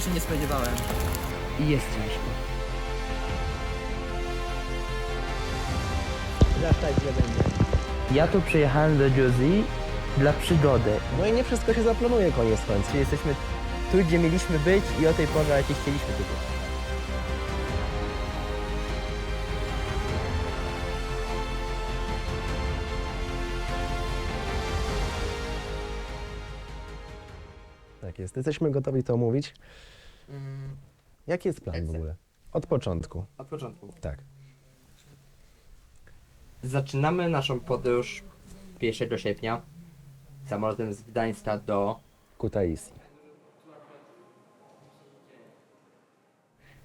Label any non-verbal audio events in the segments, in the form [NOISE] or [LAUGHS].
tego się nie spodziewałem. I jest ciężko. Zapytaj, gdzie będzie. Ja tu przyjechałem do Jersey dla przygody. No i nie wszystko się zaplanuje koniec końców. Jesteśmy tu, gdzie mieliśmy być i o tej porze, jakiej chcieliśmy tu być. Jest. Jesteśmy gotowi to omówić. Mm, Jaki jest plan w ogóle? Od początku. od początku. Tak. Zaczynamy naszą podróż 1 sierpnia samolotem z Gdańska do... Kutaisi.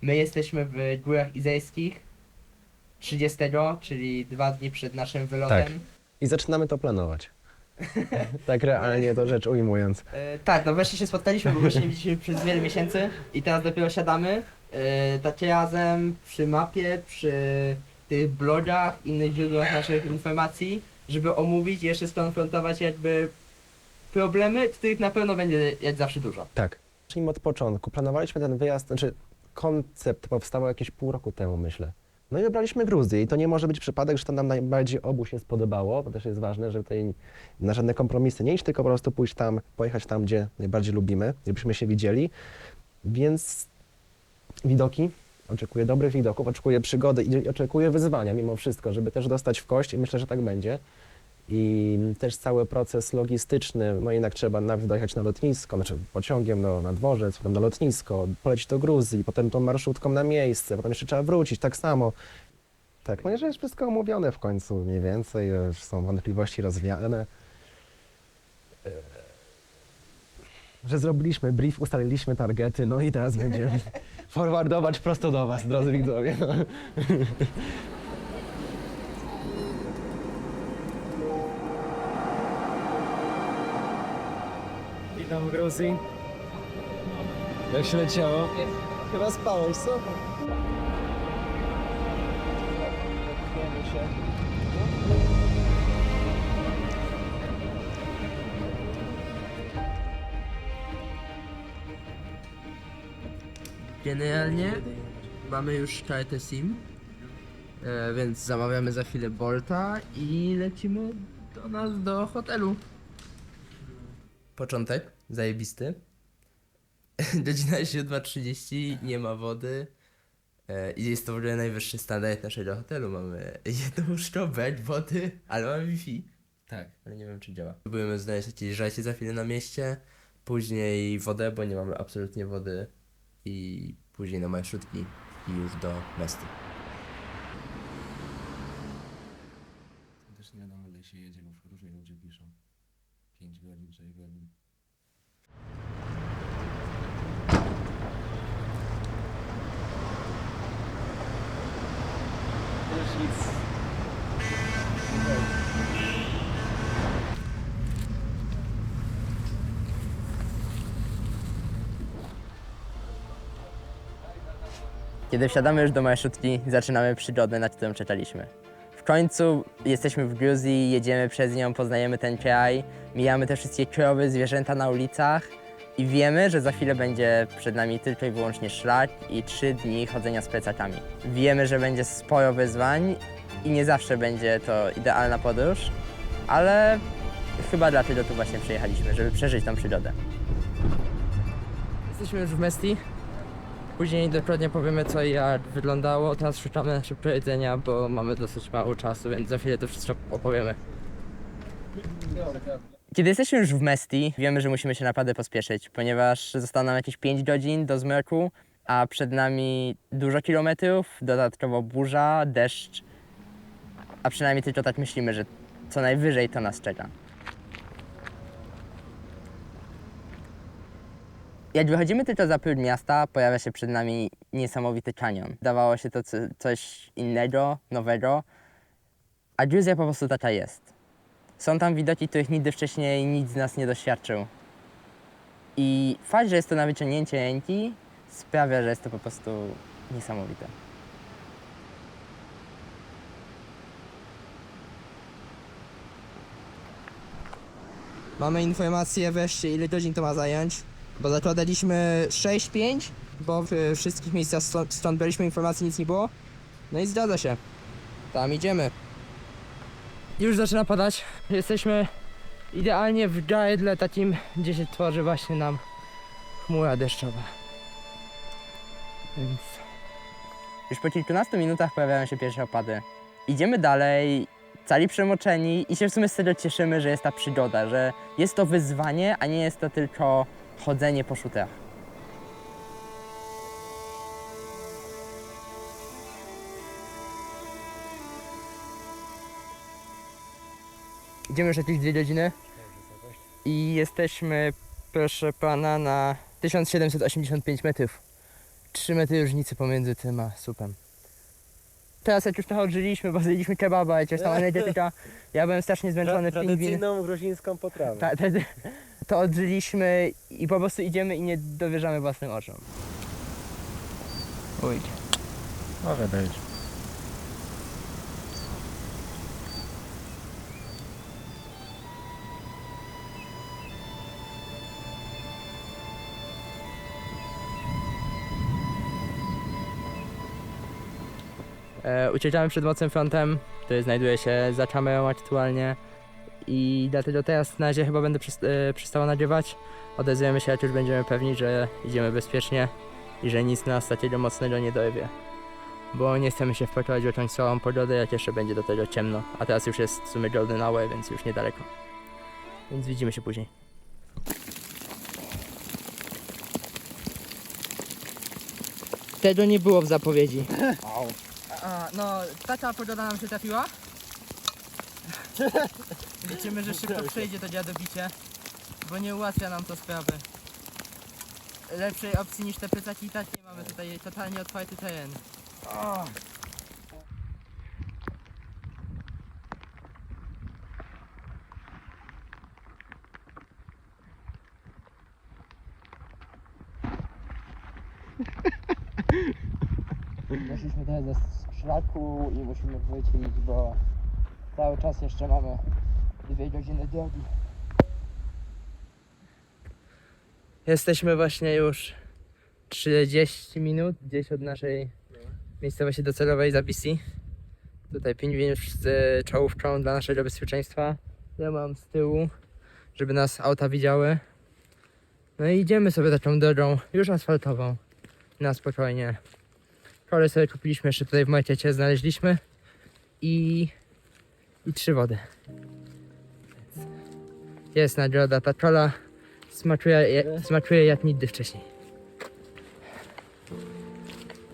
My jesteśmy w Górach Izejskich 30, czyli dwa dni przed naszym wylotem. Tak. I zaczynamy to planować. [LAUGHS] tak realnie to rzecz ujmując. E, tak, no wreszcie się spotkaliśmy, bo właśnie nie widzieliśmy przez wiele miesięcy i teraz dopiero siadamy. E, razem przy mapie, przy tych blogach, innych źródłach naszych informacji, żeby omówić i jeszcze skonfrontować jakby problemy, których na pewno będzie jak zawsze dużo. Tak. Zacznijmy od początku. Planowaliśmy ten wyjazd, znaczy koncept powstał jakieś pół roku temu, myślę. No i wybraliśmy Gruzję i to nie może być przypadek, że to nam najbardziej obu się spodobało. To też jest ważne, żeby tutaj na żadne kompromisy nie iść, tylko po prostu pójść tam, pojechać tam, gdzie najbardziej lubimy, gdybyśmy się widzieli. Więc widoki, oczekuję dobrych widoków, oczekuję przygody i oczekuję wyzwania mimo wszystko, żeby też dostać w kość i myślę, że tak będzie. I też cały proces logistyczny, no jednak trzeba najpierw dojechać na lotnisko, znaczy pociągiem no, na dworzec, potem na lotnisko, polecieć do Gruzji, potem tą marszutką na miejsce, potem jeszcze trzeba wrócić, tak samo. Tak, no że jest wszystko omówione w końcu mniej więcej, już są wątpliwości rozwiane. E, Że zrobiliśmy brief, ustaliliśmy targety, no i teraz będziemy [LAUGHS] forwardować prosto do Was, drodzy widzowie. [LAUGHS] Witam w Gruzji. Jak się leciało? Chyba spałeś, co? Generalnie mamy już kartę SIM, e, więc zamawiamy za chwilę Bolta i lecimy do nas do hotelu. Początek, zajebisty. [LAUGHS] Godzina 7.30, nie ma wody. E, I jest to w ogóle najwyższy standard naszego hotelu. Mamy jedną łóżko, bed, wody, ale mamy Wi-Fi. Tak, ale nie wiem czy działa. Próbujemy znaleźć jakieś żarcie za chwilę na mieście, później wodę, bo nie mamy absolutnie wody i później na marszutki i już do Mesty. Też nie wiadomo ile się jedzie, bo różnie ludzie piszą. 5 godzin, 6 godzin. Już nic. Kiedy wsiadamy już do marszutki, zaczynamy przygodę, na którą czekaliśmy. W końcu jesteśmy w Gruzji, jedziemy przez nią, poznajemy ten kraj, mijamy te wszystkie krowy, zwierzęta na ulicach i wiemy, że za chwilę będzie przed nami tylko i wyłącznie szlak i trzy dni chodzenia z plecakami. Wiemy, że będzie sporo wyzwań i nie zawsze będzie to idealna podróż, ale chyba dlatego tu właśnie przyjechaliśmy, żeby przeżyć tą przygodę. Jesteśmy już w Mesti. Później dokładnie powiemy co i jak wyglądało. Teraz szukamy szybko jedzenia, bo mamy dosyć mało czasu, więc za chwilę to wszystko opowiemy. Kiedy jesteśmy już w Mesti, wiemy, że musimy się naprawdę pospieszyć, ponieważ zostało nam jakieś 5 godzin do zmroku, a przed nami dużo kilometrów, dodatkowo burza, deszcz, a przynajmniej tylko tak myślimy, że co najwyżej to nas czeka. Jak wychodzimy tylko za próg miasta, pojawia się przed nami niesamowity kanion. Dawało się to co, coś innego, nowego, a Gruzja po prostu taka jest. Są tam widoki, których nigdy wcześniej nikt z nas nie doświadczył. I fakt, że jest to na wyciągnięcie ręki, sprawia, że jest to po prostu niesamowite. Mamy informację wreszcie, ile godzin to ma zająć. Bo zakładaliśmy 6-5, bo w wszystkich miejscach stąd, stąd braliśmy informacji, nic nie było. No i zgadza się. Tam idziemy. Już zaczyna padać. Jesteśmy idealnie w gajdle takim, gdzie się tworzy właśnie nam chmura deszczowa. Więc... Już po kilkunastu minutach pojawiają się pierwsze opady. Idziemy dalej, cali przemoczeni i się w sumie z tego cieszymy, że jest ta przygoda, że jest to wyzwanie, a nie jest to tylko chodzenie po szutach. Idziemy już jakieś dwie godziny i jesteśmy, proszę pana, na 1785 metrów. 3 metry różnicy pomiędzy tym a słupem. Teraz jak już trochę odżyliśmy, bo zjedliśmy kebaba, jakieś tam energetyka, ja byłem strasznie zmęczony, pingwin. gruzińską potrawę. Ta, ta, to odżyliśmy i po prostu idziemy i nie dowierzamy własnym oczom. Uj. Mogę dać. E, uciekamy przed mocnym frontem, który znajduje się za kamerą aktualnie i dlatego teraz na razie chyba będę e, przestała nagrywać. Odezwiemy się, jak już będziemy pewni, że idziemy bezpiecznie i że nic nas takiego mocnego nie dorwie. Bo nie chcemy się wpakać w jakąś słabą pogodę, jak jeszcze będzie do tego ciemno. A teraz już jest w sumie golden hour, więc już niedaleko. Więc widzimy się później. Tego nie było w zapowiedzi. A, no, taka pogoda nam się trafiła. [LAUGHS] Liczymy, że szybko przejdzie to dziadobicie, bo nie ułatwia nam to sprawy. Lepszej opcji niż te plecaki i tak nie mamy tutaj totalnie otwarty teren. [LAUGHS] Weszliśmy teraz ze szlaku i musimy wrócić, bo cały czas jeszcze mamy dwie godziny drogi. Jesteśmy właśnie już 30 minut gdzieś od naszej miejscowości docelowej za BC. Tutaj pingwin już z czołówką dla naszego bezpieczeństwa. Ja mam z tyłu, żeby nas auta widziały. No i idziemy sobie taką drogą, już asfaltową, na spokojnie. Kolej sobie kupiliśmy jeszcze tutaj w markecie, znaleźliśmy i, i trzy wody. Jest nagroda, ta kola smakuje, je- smakuje jak nigdy wcześniej.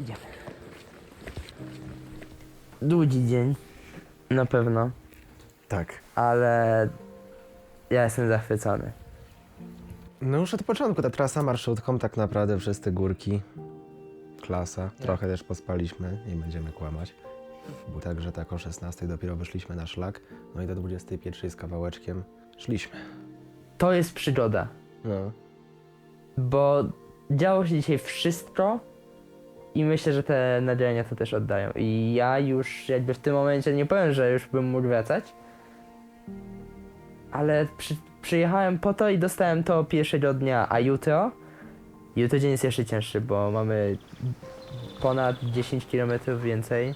Idziemy. Długi dzień, na pewno, Tak. ale ja jestem zachwycony. No już od początku ta trasa marszutką, tak naprawdę wszyscy górki. Klasa. Trochę też pospaliśmy, nie będziemy kłamać. Bo także tak o 16 dopiero wyszliśmy na szlak, no i do 21 z kawałeczkiem szliśmy. To jest przygoda. No. bo działo się dzisiaj wszystko i myślę, że te nadzienia to też oddają. I ja już jakby w tym momencie nie powiem, że już bym mógł wracać, ale przy, przyjechałem po to i dostałem to pierwszego dnia, a jutro, jutro dzień jest jeszcze cięższy, bo mamy ponad 10 km więcej.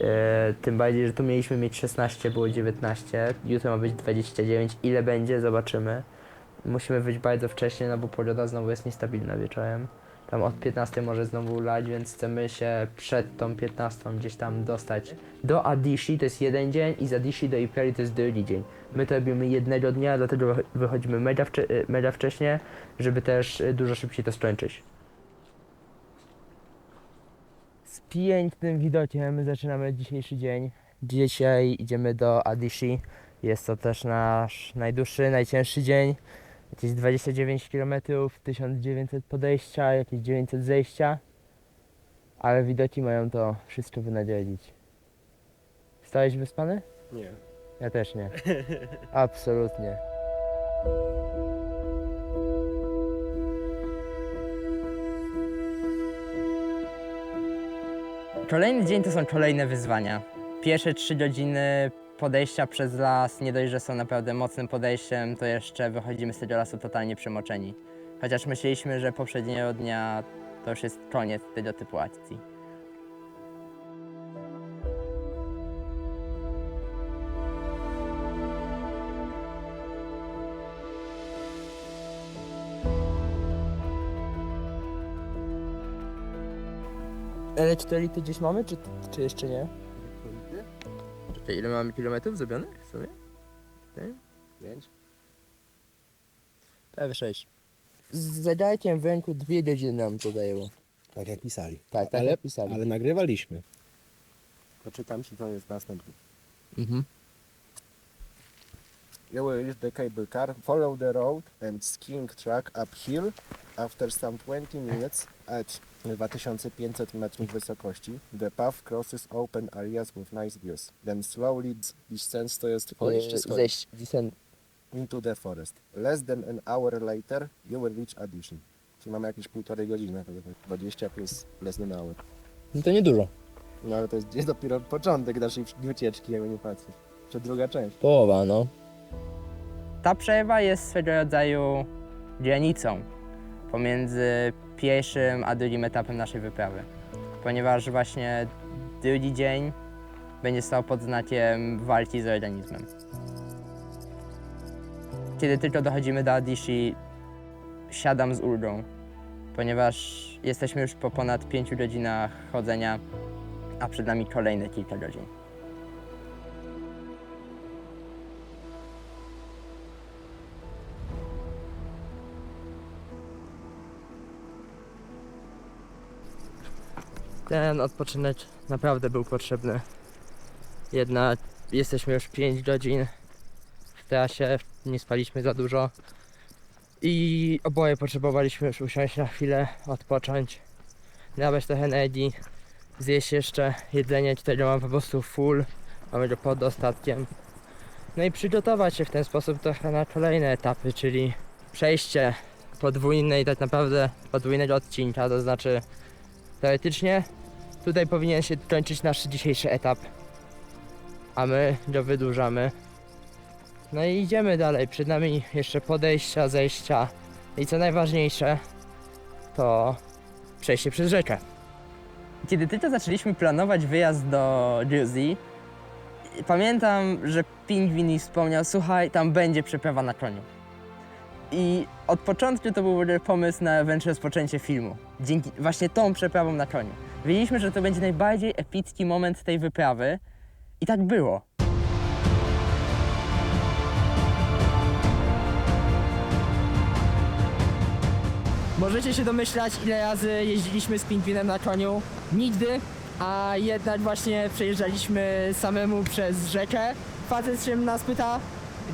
E, tym bardziej, że tu mieliśmy mieć 16, było 19, jutro ma być 29. Ile będzie, zobaczymy. Musimy wyjść bardzo wcześnie, no bo pogoda znowu jest niestabilna wieczorem. Tam od 15 może znowu lać, więc chcemy się przed tą 15 gdzieś tam dostać do Adishi, to jest jeden dzień i z Adishi do Iperi to jest drugi dzień. My to robimy jednego dnia, dlatego wycho- wychodzimy mega, wcze- mega wcześnie, żeby też y, dużo szybciej to skończyć. Z pięknym widokiem zaczynamy dzisiejszy dzień. Dzisiaj idziemy do Adishi. Jest to też nasz najdłuższy, najcięższy dzień. Jakieś 29 km, 1900 podejścia, jakieś 900 zejścia. Ale widoki mają to wszystko wynagrodzić. Stałeś wyspany? Nie. Ja też nie. [LAUGHS] Absolutnie. Kolejny dzień to są kolejne wyzwania. Pierwsze trzy godziny podejścia przez las, nie dość, że są naprawdę mocnym podejściem, to jeszcze wychodzimy z tego lasu totalnie przemoczeni. Chociaż myśleliśmy, że poprzedniego dnia to już jest koniec tego typu akcji. Elektrolity gdzieś mamy, czy, czy jeszcze nie? Czekaj, ile mamy kilometrów zrobionych w sumie? Pięć? Prawie 6. Z zegarkiem w ręku dwie godziny nam to zajęło. Tak jak pisali. Tak, tak ale, jak pisali. ale nagrywaliśmy. Poczytam ci, co jest następne. Mhm. You will reach the cable car, follow the road and skiing track uphill after some 20 minutes at 2500 metrów wysokości. The path crosses open areas with nice views. Then slowly descends, to jest policzcie schodzi, Zejść, descent. into the forest. Less than an hour later you will reach addition. Czyli mamy jakieś półtorej godziny, to 20 plus less than hour. No to niedużo. No ale to jest gdzieś dopiero początek naszej wycieczki, jakby nie patrzeć. Czy druga część. Połowa, no. Ta przerwa jest swego rodzaju granicą pomiędzy pierwszym a drugim etapem naszej wyprawy. Ponieważ właśnie drugi dzień będzie stał pod znakiem walki z organizmem. Kiedy tylko dochodzimy do Adishi, siadam z ulgą, ponieważ jesteśmy już po ponad 5 godzinach chodzenia, a przed nami kolejne kilka godzin. Ten odpoczynek naprawdę był potrzebny. Jednak jesteśmy już 5 godzin w trasie, nie spaliśmy za dużo i oboje potrzebowaliśmy już usiąść na chwilę, odpocząć, nabrać trochę energii, zjeść jeszcze jedzenie, którego mam po prostu full, mamy go pod dostatkiem. No i przygotować się w ten sposób trochę na kolejne etapy, czyli przejście podwójnej, tak naprawdę podwójnego odcinka, to znaczy teoretycznie tutaj powinien się kończyć nasz dzisiejszy etap, a my go wydłużamy. No i idziemy dalej, przed nami jeszcze podejścia, zejścia i co najważniejsze to przejście przez rzekę. Kiedy tylko zaczęliśmy planować wyjazd do Gruzji, pamiętam, że Pingwin mi wspomniał, słuchaj, tam będzie przeprawa na koniu. I od początku to był pomysł na wręcz rozpoczęcie filmu. Dzięki właśnie tą przeprawą na koniu. Wiedzieliśmy, że to będzie najbardziej epicki moment tej wyprawy i tak było. Możecie się domyślać, ile razy jeździliśmy z pingwinem na koniu? Nigdy, a jednak właśnie przejeżdżaliśmy samemu przez rzekę. Facet się nas pyta,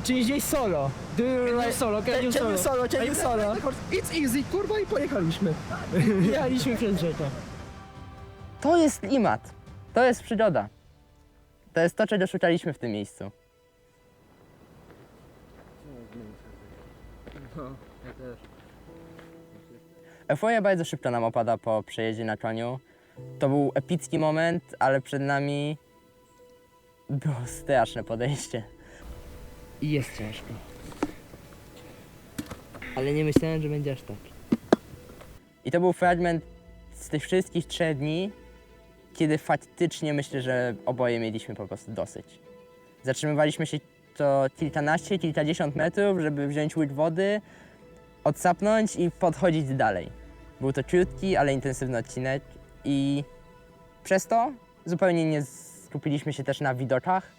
czy jeździłeś solo? Do you like... solo, can you solo? solo, can you solo? It's easy, kurwa i pojechaliśmy. Jechaliśmy przez rzekę. To jest klimat. To jest przygoda. To jest to, czego szukaliśmy w tym miejscu. Euforia bardzo szybko nam opada po przejeździe na koniu. To był epicki moment, ale przed nami było straszne podejście. I jest ciężko. Ale nie myślałem, że będzie aż tak. I to był fragment z tych wszystkich trzech dni, kiedy faktycznie myślę, że oboje mieliśmy po prostu dosyć. Zatrzymywaliśmy się to kilkanaście, kilkadziesiąt metrów, żeby wziąć łyk wody, odsapnąć i podchodzić dalej. Był to krótki, ale intensywny odcinek i przez to zupełnie nie skupiliśmy się też na widokach.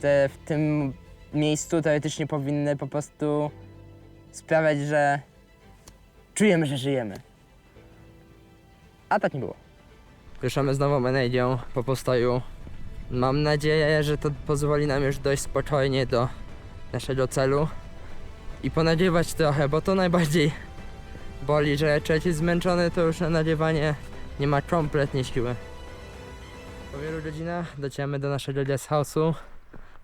Te w tym miejscu teoretycznie powinny po prostu sprawiać, że czujemy, że żyjemy. A tak nie było. Ruszamy z nową energią po postoju. Mam nadzieję, że to pozwoli nam już dojść spokojnie do naszego celu i ponagrywać trochę, bo to najbardziej boli, że człowiek jest zmęczony, to już na nagrywanie nie ma kompletnie siły. Po wielu godzinach docieramy do naszego guest house'u.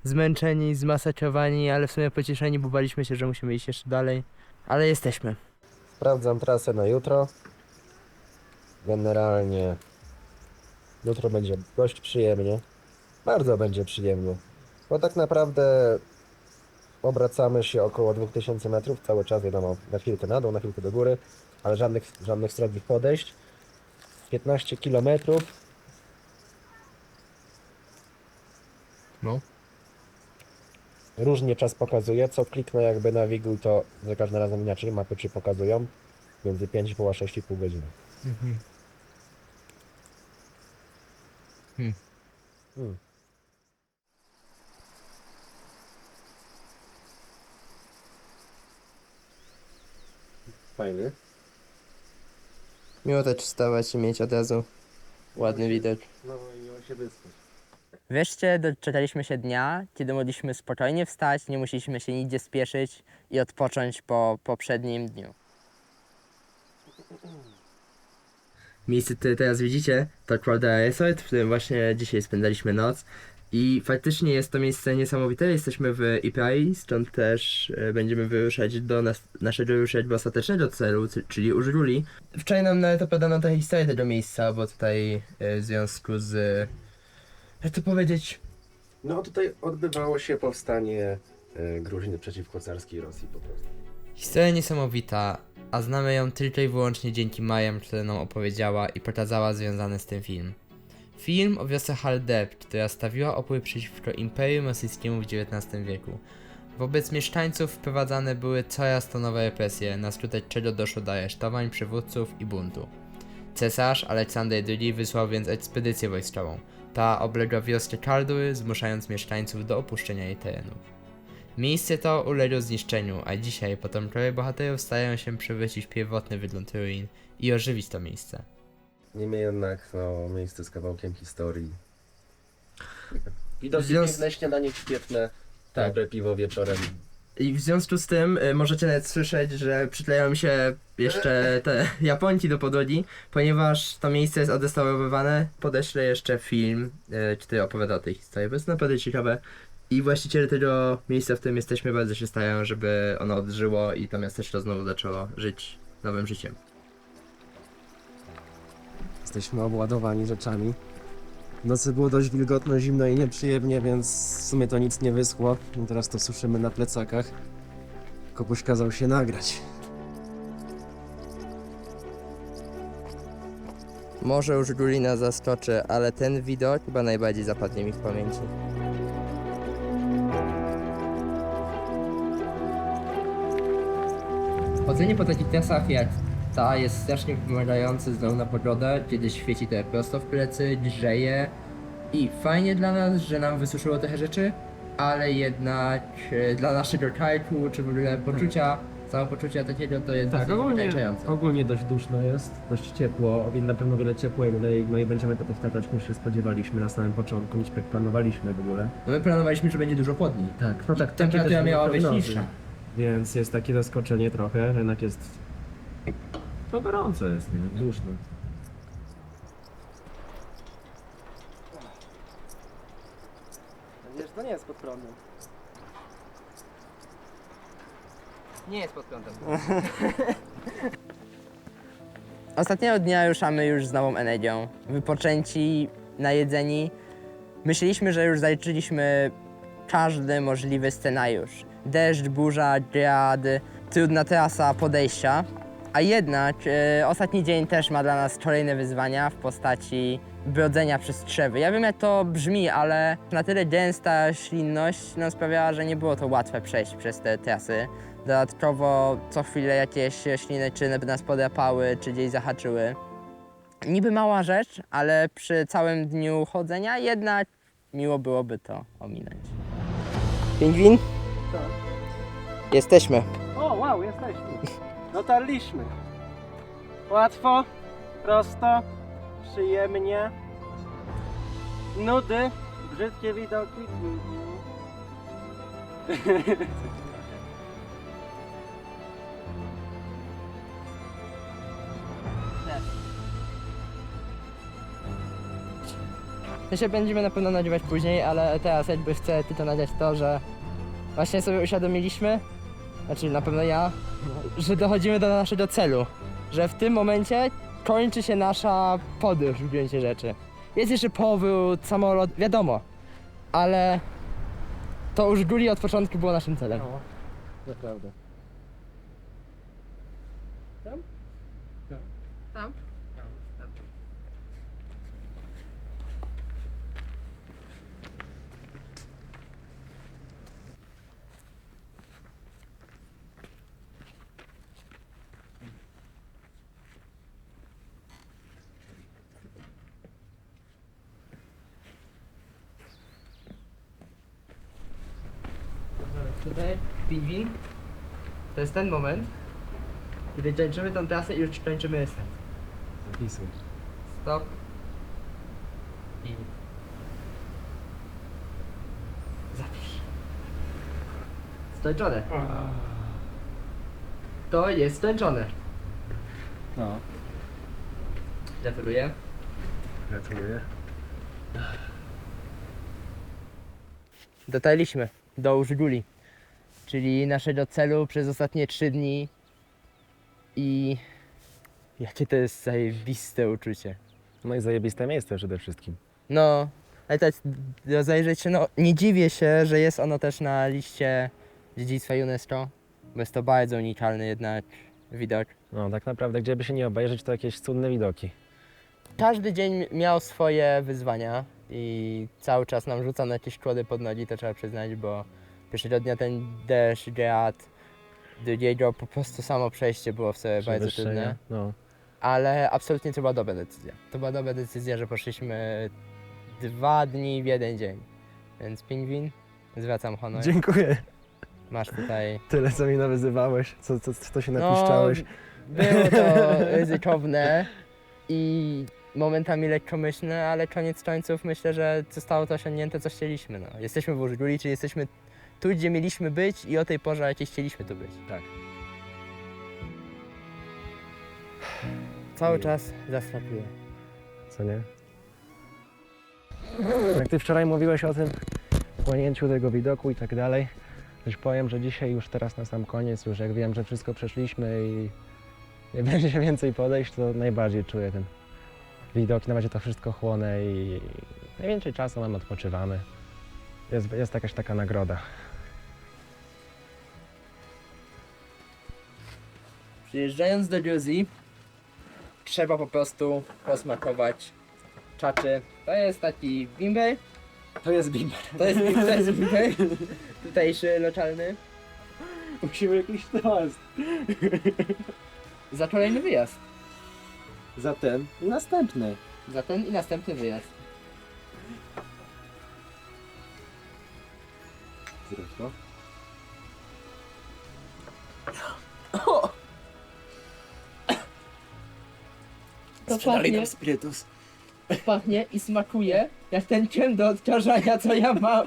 Zmęczeni, zmasakrowani, ale w sumie pocieszeni, bo baliśmy się, że musimy iść jeszcze dalej. Ale jesteśmy. Sprawdzam trasę na jutro. Generalnie jutro będzie dość przyjemnie. Bardzo będzie przyjemnie. Bo tak naprawdę Obracamy się około 2000 metrów, cały czas wiadomo, na chwilkę na dół, na chwilkę do góry, ale żadnych, żadnych strogich podejść. 15 kilometrów. No. Różnie czas pokazuje, co kliknę jakby nawiguj, to za każdym razem inaczej mapy ci pokazują. Między 5,5 a 6,5 godziny. Mhm. Hmm. Hmm. Fajny. Miło też wstawać i mieć od razu ładny widok. No i miło się wyspać. Wreszcie doczekaliśmy się dnia, kiedy mogliśmy spokojnie wstać, nie musieliśmy się nigdzie spieszyć i odpocząć po poprzednim dniu. [CLEARS THROAT] Miejsce, które teraz widzicie, to Caldera Resort, w którym właśnie dzisiaj spędzaliśmy noc. I faktycznie jest to miejsce niesamowite. Jesteśmy w Iprai, stąd też e, będziemy wyruszać do nas, naszego już ostatecznego celu, czyli Użruli. Wczoraj nam nawet opowiadano tę historię tego miejsca, bo tutaj e, w związku z... Jak to powiedzieć? No tutaj odbywało się powstanie y, Gruziny przeciwko carskiej Rosji po prostu. Historia niesamowita, a znamy ją tylko i wyłącznie dzięki Majam, która nam opowiedziała i pokazała związany z tym film. Film o wiosce Haldeb, która stawiła opór przeciwko Imperium Rosyjskiemu w XIX wieku. Wobec mieszkańców wprowadzane były coraz to nowe represje, na skutek czego doszło do aresztowań przywódców i buntu. Cesarz Aleksander II wysłał więc ekspedycję wojskową. Ta obległa wioskę Kaldury, zmuszając mieszkańców do opuszczenia jej terenów. Miejsce to uległo zniszczeniu, a dzisiaj potomkowie bohaterów starają się przywrócić pierwotny wygląd ruin i ożywić to miejsce. Niemniej jednak no, miejsce z kawałkiem historii. Widocznie Związ- piękne śniadanie świetne, Tak. dobre piwo wieczorem. I w związku z tym y, możecie nawet słyszeć, że przyklejają mi się jeszcze te [LAUGHS] Japonki do podłogi, ponieważ to miejsce jest odrestaurowywane. Podeślę jeszcze film, y, który opowiada o tej historii, bo jest naprawdę ciekawe. I właściciele tego miejsca, w którym jesteśmy, bardzo się starają, żeby ono odżyło i to miasteczko znowu zaczęło żyć nowym życiem. Jesteśmy obładowani rzeczami. W nocy było dość wilgotno, zimno i nieprzyjemnie, więc w sumie to nic nie wyschło. I teraz to suszymy na plecakach. Kopuś kazał się nagrać. Może już Gulina zaskoczy, ale ten widok chyba najbardziej zapadnie mi w pamięci. Chodzenie po takich trasach jak ta jest strasznie wymagające znowu na pogodę, kiedy świeci to prosto w plecy, grzeje i fajnie dla nas, że nam wysuszyło trochę rzeczy, ale jednak e, dla naszego karku, czy w ogóle poczucia, samopoczucia takiego to jest Tak, dosyć ogólnie, ogólnie dość duszno jest, dość ciepło, na pewno wiele ciepłego, no i, no i będziemy to powtarzać niż się spodziewaliśmy na samym początku, niż jak planowaliśmy w ogóle. No my planowaliśmy, że będzie dużo chłodniej. Tak, no tak, takie Temperatura też były miała być prognozy. niższa. Więc jest takie zaskoczenie trochę, że jednak jest... To gorąco jest, nie? Duszno. Wiesz, to nie jest pod prądem. Nie jest pod kątem. [LAUGHS] Ostatniego dnia ruszamy już z nową energią. Wypoczęci, najedzeni. Myśleliśmy, że już zaliczyliśmy każdy możliwy scenariusz. Deszcz, burza, grad, trudna trasa podejścia. A jednak e, ostatni dzień też ma dla nas kolejne wyzwania w postaci brodzenia przez trzewy. Ja wiem jak to brzmi, ale na tyle gęsta ślinność no, sprawiała, że nie było to łatwe przejść przez te trasy. Dodatkowo co chwilę jakieś śliny czy nas podrapały, czy gdzieś zahaczyły. Niby mała rzecz, ale przy całym dniu chodzenia jednak miło byłoby to ominąć. Pingwin? Jesteśmy. O, wow, jesteśmy. Dotarliśmy. Łatwo, prosto, przyjemnie. Nudy, brzydkie widoki. To się będziemy na pewno nagrywać później, ale teraz jakby chcę tylko nagrać to, że właśnie sobie uświadomiliśmy, znaczy na pewno ja, że dochodzimy do naszego celu. Że w tym momencie kończy się nasza podróż w gruncie rzeczy. Jest jeszcze powrót, samolot, wiadomo, ale To już Guli od początku było naszym celem. Naprawdę. Tam? Tutaj pingwin. To jest ten moment, kiedy kończymy tą trasę i już kończymy esens. Zapisuj. Stop. I... Zapisz. Skończone. To jest skończone. No. Gratuluję. Gratuluję. Dotarliśmy do Użguli, czyli naszego celu przez ostatnie trzy dni i jakie to jest zajebiste uczucie. No i zajebiste miejsce przede wszystkim. No, ale tak rozejrzeć się, no nie dziwię się, że jest ono też na liście dziedzictwa UNESCO, bo jest to bardzo unikalny jednak widok. No tak naprawdę, gdzie by się nie obejrzeć, to jakieś cudne widoki. Każdy dzień miał swoje wyzwania i cały czas nam rzucano jakieś kłody pod nogi, to trzeba przyznać, bo pierwszego dnia ten deszcz, grad, drugiego po prostu samo przejście było w sobie bardzo trudne, No. ale absolutnie to była dobra decyzja. To była dobra decyzja, że poszliśmy dwa dni w jeden dzień, więc pingwin, zwracam honor, Dziękuję. masz tutaj... Tyle, co mi nawyzywałeś, co, co, co się No, napiszczałeś. było to [LAUGHS] ryzykowne i momentami lekkomyślne, ale koniec końców myślę, że zostało to osiągnięte, co chcieliśmy. No. Jesteśmy w Użguli, czyli jesteśmy tu, gdzie mieliśmy być i o tej porze, o jakiej chcieliśmy tu być. Tak. Cały czas zaskakuje. Co nie? Jak ty wczoraj mówiłeś o tym płonięciu tego widoku i tak dalej, też powiem, że dzisiaj już teraz na sam koniec, już jak wiem, że wszystko przeszliśmy i nie [LAUGHS] będzie się więcej podejść, to najbardziej czuję ten widok, na razie to wszystko chłonę i najwięcej czasu mam, odpoczywamy. Jest, jest jakaś taka nagroda. Przyjeżdżając do Gruzji, trzeba po prostu posmakować czaczy. To jest taki bimber. To jest bimber. To jest, to jest bimber. Tutejszy, lokalny. Musimy jakiś toast. Za kolejny wyjazd. Za ten i następny. Za ten i następny wyjazd. Zrób to. Pachnie, spirytus. pachnie i smakuje jak ten kiem do odkażania, co ja mam.